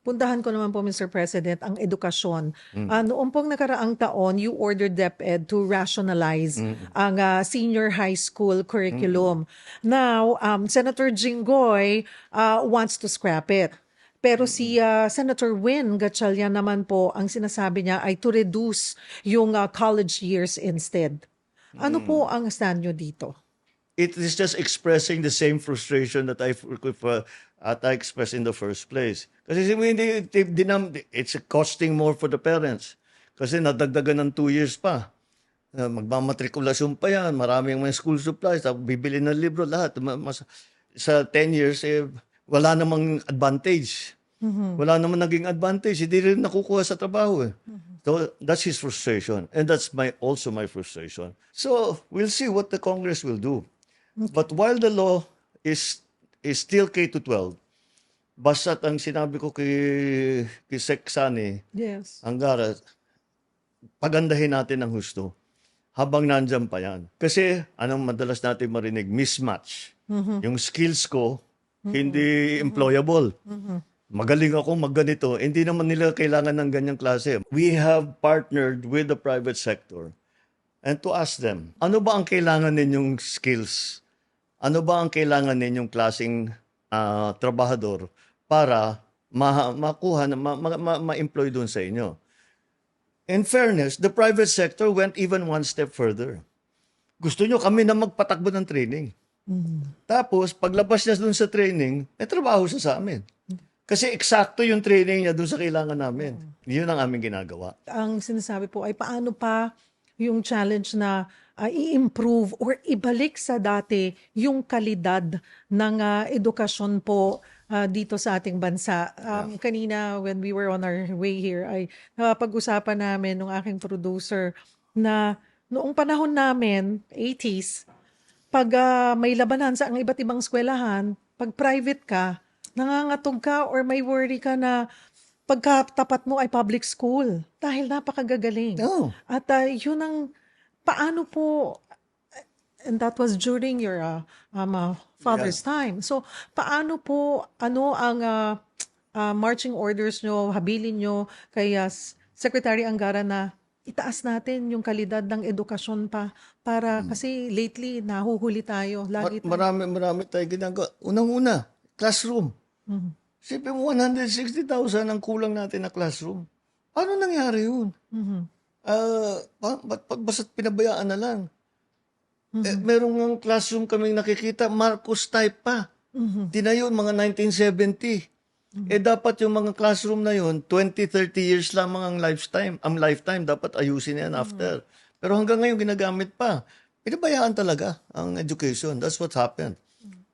puntahan ko naman po, Mr. President, ang edukasyon. Hmm. Ah, noong pong nakaraang taon, you ordered DepEd to rationalize Hmm. ang ah, senior high school curriculum. Now, um, Senator Jinggoy ah, wants to scrap it. Pero si ah, Senator Win Gatchalian naman po, ang sinasabi niya ay to reduce yung ah, college years instead. Ano po ang stand nyo dito? It is just expressing the same frustration that I uh, at I expressed in the first place. Kasi hindi, hindi nam- it's costing more for the parents. Kasi nadagdagan ng two years pa. Uh, magmamatrikulasyon pa yan. Maraming mga school supplies. Tapos bibili ng libro lahat. Ma- mas- sa 10 years, eh, wala namang advantage. Wala namang naging advantage. Hindi rin nakukuha sa trabaho. Eh. So that's his frustration. And that's my also my frustration. So we'll see what the Congress will do. But while the law is is still K to 12, basta't ang sinabi ko kay, kay Sec Sani, Yes. Angara, pagandahin natin ng husto habang nandyan pa yan. Kasi anong madalas natin marinig? Mismatch. Yung skills ko, hindi employable. Magaling ako magganito. Hindi naman nila kailangan ng ganyang klase. We have partnered with the private sector and to ask them, ano ba ang kailangan ninyong skills? Ano ba ang kailangan ninyong klaseng ah, trabahador para ma- makuha, ma- ma- ma- ma-employ doon sa inyo? In fairness, the private sector went even one step further. Gusto nyo kami na magpatakbo ng training. Tapos, paglabas niya doon sa training, may trabaho siya sa amin. Kasi eksakto yung training niya doon sa kailangan namin. Yun ang aming ginagawa. ang sinasabi po ay paano pa yung challenge na ah, i-improve or ibalik sa dati yung kalidad ng ah, edukasyon po ah, dito sa ating bansa. Um, Kanina when we were on our way here ay napag-usapan namin ng aking producer na noong panahon namin, 80s, pag ah, may labanan sa ang iba't ibang eskwelahan, pag private ka, nangangatog ka or may worry ka na pagkatapat mo ay public school dahil napakagagaling. Oh. At ah, yun ang paano po and that was during your uh, um, uh, father's time. So paano po ano ang ah, ah, marching orders nyo, habilin nyo kay S- Secretary Angara na itaas natin yung kalidad ng edukasyon pa para kasi lately nahuhuli tayo Mar- lagi tayo. marami, marami tayo ginagawa. Unang-una, classroom. Mhm. Sipin mo, 160,000 ang kulang natin na classroom. Paano nangyari yun? Mhm. Ah, ba- ba't basta't pinabayaan na lang? Eh, merong ng classroom kaming nakikita, Marcos type pa. Mhm. Tinayo mga 1970. Eh dapat yung mga classroom na yun, 20, 30 years lamang ang lifetime. Ang lifetime, dapat ayusin yan after. Pero hanggang ngayon ginagamit pa. Pinabayaan talaga ang education. That's what happened.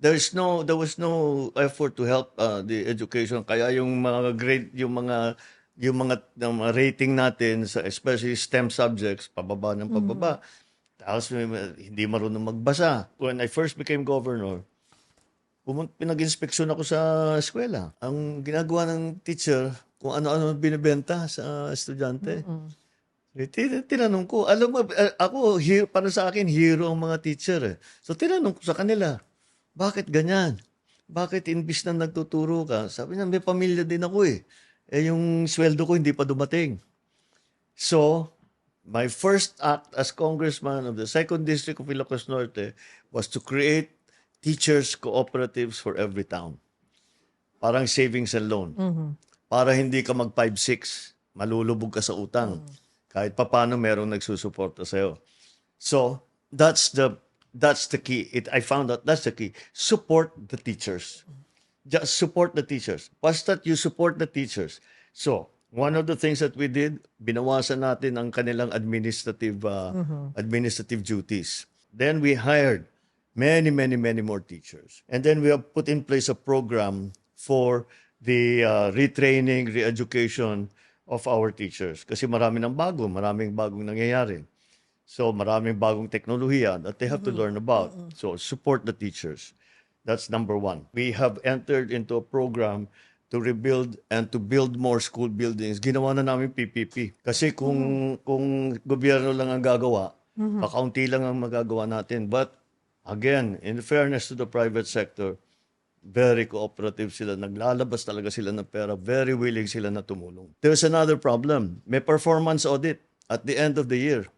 There is no there was no effort to help uh, the education kaya yung mga grade yung mga yung mga, mga rating natin sa especially STEM subjects pababa ng pababa. Tapos may- may- hindi marunong magbasa. When I first became governor, pinag-inspeksyon ako sa eskwela. Ang ginagawa ng teacher, kung ano-ano binibenta sa estudyante. Eh, tin- tinanong ko, alam mo, eh, ako, hero, para sa akin, hero ang mga teacher. Eh. So, tinanong ko sa kanila, bakit ganyan? Bakit imbis na nagtuturo ka? Sabi niya, may pamilya din ako eh. Eh, yung sweldo ko hindi pa dumating. So, my first act as congressman of the 2nd District of Ilocos Norte was to create teachers cooperatives for every town. Parang savings and loan. Para hindi ka mag 5-6, malulubog ka sa utang. Kahit papano merong nagsusuporta sa'yo. So, that's the that's the key. It, I found out that's the key. Support the teachers. Just support the teachers. Basta't you support the teachers. So, one of the things that we did, binawasan natin ang kanilang administrative uh, administrative duties. Then we hired many, many, many more teachers. And then we have put in place a program for the uh, retraining, re-education of our teachers. Kasi marami ng bago, maraming bagong nangyayari. So maraming bagong teknolohiya that they have to learn about. So support the teachers. That's number one. We have entered into a program to rebuild and to build more school buildings. Ginawa na namin PPP. Kasi kung kung gobyerno lang ang gagawa, kakaunti lang ang magagawa natin. But again, in fairness to the private sector, very cooperative sila. Naglalabas talaga sila ng pera. Very willing sila na tumulong. There's another problem. May performance audit at the end of the year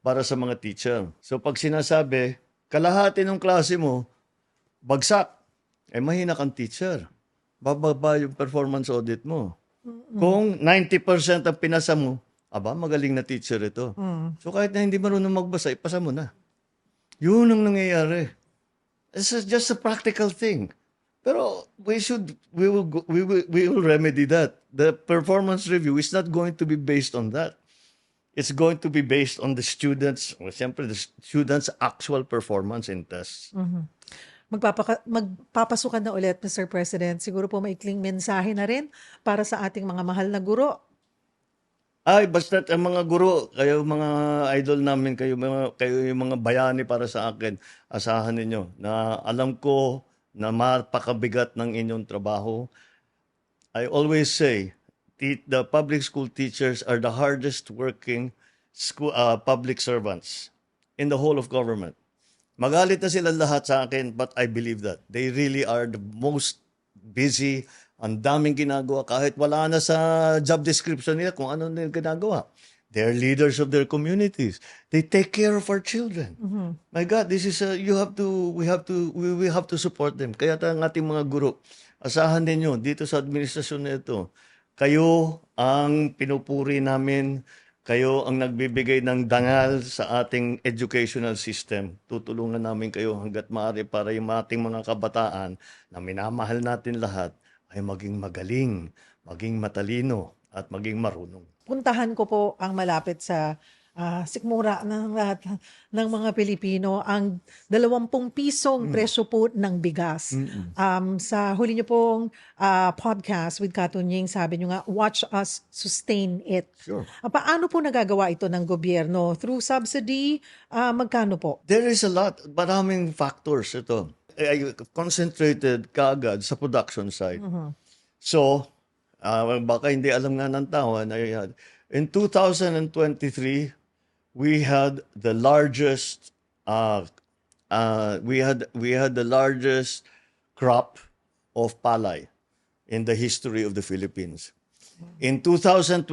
para sa mga teacher. So pag sinasabi, kalahati ng klase mo, bagsak, eh mahina kang teacher. Bababa yung performance audit mo. Kung 90% ang pinasa mo, aba, magaling na teacher ito. So kahit na hindi marunong magbasa, ipasa mo na. Yun ang nangyayari. It's just a practical thing. Pero we should, we will, go- we will, we will remedy that. The performance review is not going to be based on that. It's going to be based on the students, well, siyempre, the students' actual performance in tests. Magpapaka, magpapasukan na ulit, Mr. President. Siguro po maikling mensahe na rin para sa ating mga mahal na guro. Ay, basta ang mga guro, kayo mga idol namin, kayo mga kayo yung mga bayani para sa akin. Asahan ninyo na alam ko na mapakabigat ng inyong trabaho. I always say, te- the public school teachers are the hardest working school uh, public servants in the whole of government. Magalit na sila lahat sa akin, but I believe that. They really are the most busy. Ang daming ginagawa. Kahit wala na sa job description nila kung ano nila ginagawa. They're leaders of their communities. They take care of our children. My God, this is a, you have to, we have to, we, we have to support them. Kaya ang ating mga guro, asahan ninyo dito sa administrasyon na ito, kayo ang pinupuri namin, kayo ang nagbibigay ng dangal sa ating educational system. Tutulungan namin kayo hanggat maaari para yung ating mga kabataan na minamahal natin lahat ay maging magaling, maging matalino, at maging marunong. puntahan ko po ang malapit sa ah, sikmura ng lahat ng mga Pilipino ang 20 pisong presyo po ng bigas. Um, sa huli niyo pong ah, podcast with Katunying, sabi niyo nga, watch us sustain it. Sure. Ah, paano po nagagawa ito ng gobyerno? Through subsidy? Ah, magkano po? There is a lot, maraming factors ito. I concentrated kaagad sa production side. So, ah, baka hindi alam nga ng tao, na in 2023, we had the largest uh, uh, we had we had the largest crop of palay in the history of the Philippines. In 2024,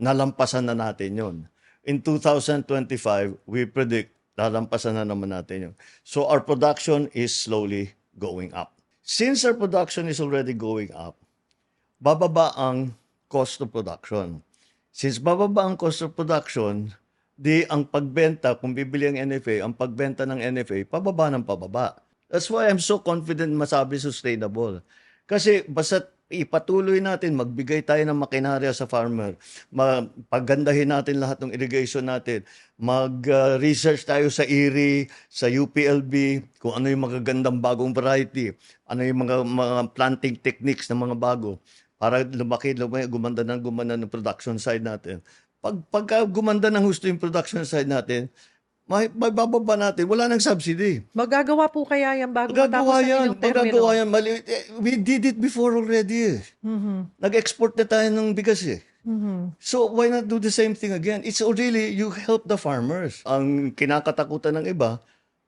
nalampasan na natin yon. In 2025, we predict lalampasan na naman natin yun. So our production is slowly going up. Since our production is already going up, bababa ang cost of production. Since bababa ang cost of production, di ang pagbenta, kung bibili ang NFA, ang pagbenta ng NFA, pababa ng pababa. That's why I'm so confident masabi sustainable. Kasi basta ipatuloy natin, magbigay tayo ng makinarya sa farmer, paggandahin natin lahat ng irrigation natin, mag-research tayo sa IRI, sa UPLB, kung ano yung magagandang bagong variety, ano yung mga, mga planting techniques ng mga bago, para lumaki, lumaki, gumanda ng gumanda ng production side natin. Pag, pagka gumanda ng husto yung production side natin, may, may bababa natin, wala nang subsidy. Magagawa po kaya yan bago matapos Magagawa ang yan. inyong termino? Magagawa yan. Mali, eh, we did it before already. eh. Nag-export na tayo ng bigas eh. So why not do the same thing again? It's really, you help the farmers. Ang kinakatakutan ng iba,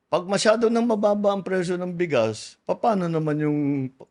pag masyado nang mababa ang presyo ng bigas, paano naman yung,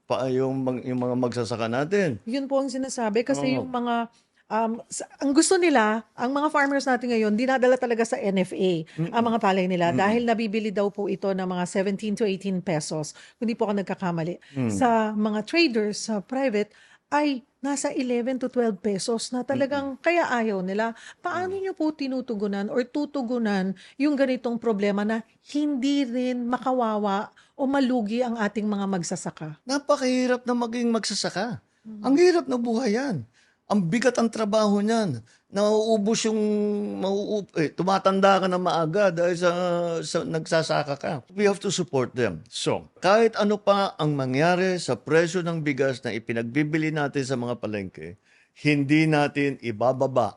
pa, yung, mga- yung mga magsasaka natin? Yun po ang sinasabi kasi Oo. yung mga um, sa- ang gusto nila, ang mga farmers natin ngayon, dinadala talaga sa NFA ang mga palay nila dahil nabibili daw po ito ng mga 17 to 18 pesos. Kung di po ako nagkakamali. Sa mga traders sa private ay nasa 11 to 12 pesos na talagang kaya ayaw nila. Paano nyo po tinutugunan or tutugunan yung ganitong problema na hindi rin makawawa o malugi ang ating mga magsasaka? Napakahirap na maging magsasaka. Ang hirap na buhay yan. Ang bigat ang trabaho niyan. Nauubos yung, mauub, eh, tumatanda ka na maaga dahil sa, sa nagsasaka ka. We have to support them. So, kahit ano pa ang mangyari sa presyo ng bigas na ipinagbibili natin sa mga palengke, hindi natin ibababa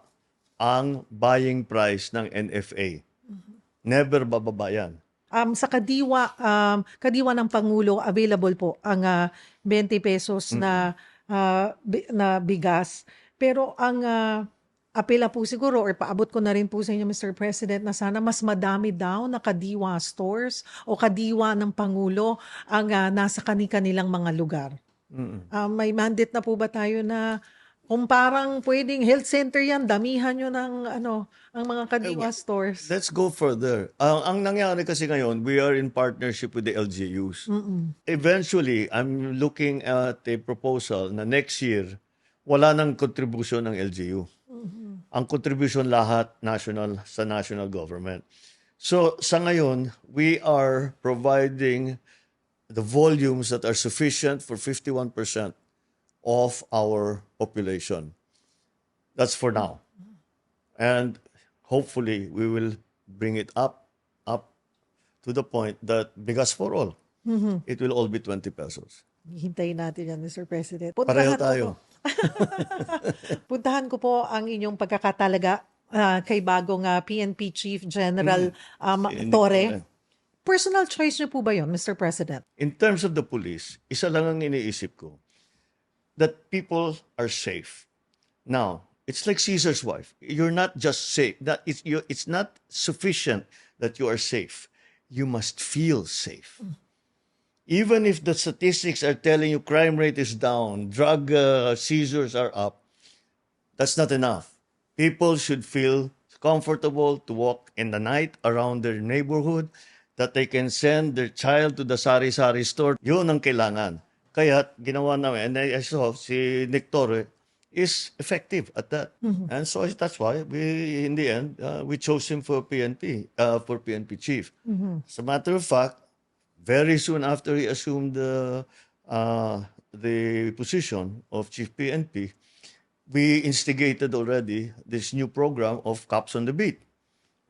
ang buying price ng NFA. Never bababa yan. Um, sa Kadiwa, um, Kadiwa ng Pangulo, available po ang ah, 20 pesos na, ah, bi- na bigas. Pero ang ah, apela po siguro or paabot ko na rin po sa inyo Mr. President na sana mas madami daw na kadiwa stores o kadiwa ng Pangulo ang ah, nasa kani-kanilang mga lugar. Mm-mm. Ah, may mandate na po ba tayo na kung parang pwedeng health center yan, damihan nyo ng ano, ang mga kadiwa stores. Let's go further. Ang, ang nangyari kasi ngayon, we are in partnership with the LGUs. Eventually, I'm looking at a proposal na next year, wala nang contribution ng LGU. Ang contribution lahat national sa national government. So sa ngayon, we are providing the volumes that are sufficient for 51% of our population. That's for now. And hopefully we will bring it up up to the point that bigas for all. It will all be 20 pesos. Hintayin natin yan, Mr. President. Pareho Puntahan ko tayo. po- Puntahan ko po ang inyong pagkakatalaga ah, kay bagong ah, PNP Chief General um, Si Nick Torre. Personal choice niyo po ba yon, Mr. President? In terms of the police, isa lang ang iniisip ko, that people are safe. Now, it's like Caesar's wife. You're not just safe. That it's, you, it's not sufficient that you are safe. You must feel safe. Even if the statistics are telling you crime rate is down, drug uh, seizures are up, that's not enough. People should feel comfortable to walk in the night around their neighborhood, that they can send their child to the sari-sari store. Yun ang kailangan. Kaya ginawa namin, and I saw si Nick Torre is effective at that. And so that's why we, in the end, uh, we chose him for PNP, uh, for PNP chief. As a matter of fact, very soon after he assumed the uh, the position of chief PNP, we instigated already this new program of cops on the beat.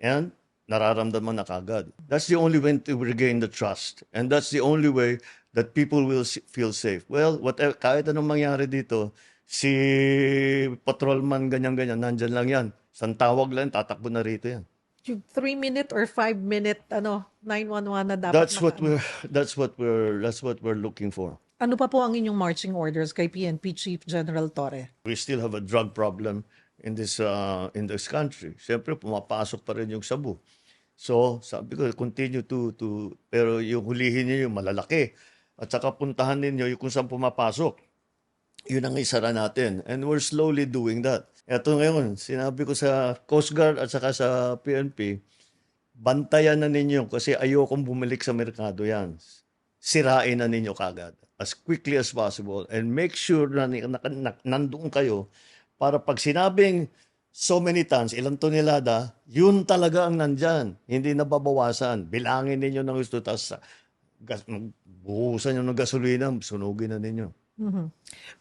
And nararamdaman na kagad. That's the only way to regain the trust. And that's the only way that people will feel safe. Well, whatever, kahit anong mangyari dito, si patrolman ganyan-ganyan, nandyan lang yan. San tawag lang, tatakbo na rito yan. Yung 3-minute or 5-minute ano, 911 na dapat That's what we're that's what we're that's what we're looking for. Ano pa po ang inyong marching orders kay PNP Chief General Torre? we still have a drug problem in this uh, in this country. Siyempre pumapasok pa rin yung sabu. So, sabi ko continue to to pero yung hulihin niyo yung malalaki at saka puntahan ninyo yung kung saan pumapasok. Yun ang isara natin and we're slowly doing that. Ito ngayon, sinabi ko sa Coast Guard at saka sa PNP, bantayan na ninyo kasi ayokong bumalik sa merkado yan. Sirain na ninyo kagad as quickly as possible and make sure na, na, na nandoon kayo para pag sinabing so many tons, ilang tonelada, yun talaga ang nandyan. Hindi na babawasan. Bilangin ninyo ng gusto, tapos buhusan nyo ng gasolina, sunugin na ninyo. Mhm.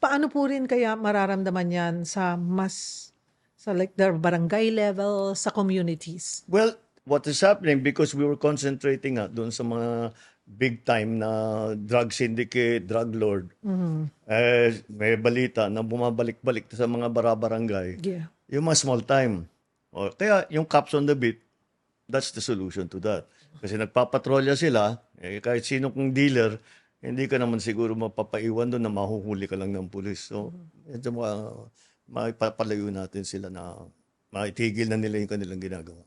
Paano po rin kaya mararamdaman yan sa mas sa like the barangay level, sa communities? Well, what is happening because we were concentrating nga doon sa mga big time na drug syndicate, drug lord. Eh, may balita na bumabalik-balik sa mga barabarangay. Yeah. Yung mga small time. O, kaya yung cops on the beat, that's the solution to that. Kasi nagpapatrolya sila, eh, kahit sino kong dealer, hindi ka naman siguro mapapaiwan doon na mahuhuli ka lang ng pulis. So, medyo ma, maipapalayo natin sila na maitigil na nila yung kanilang ginagawa.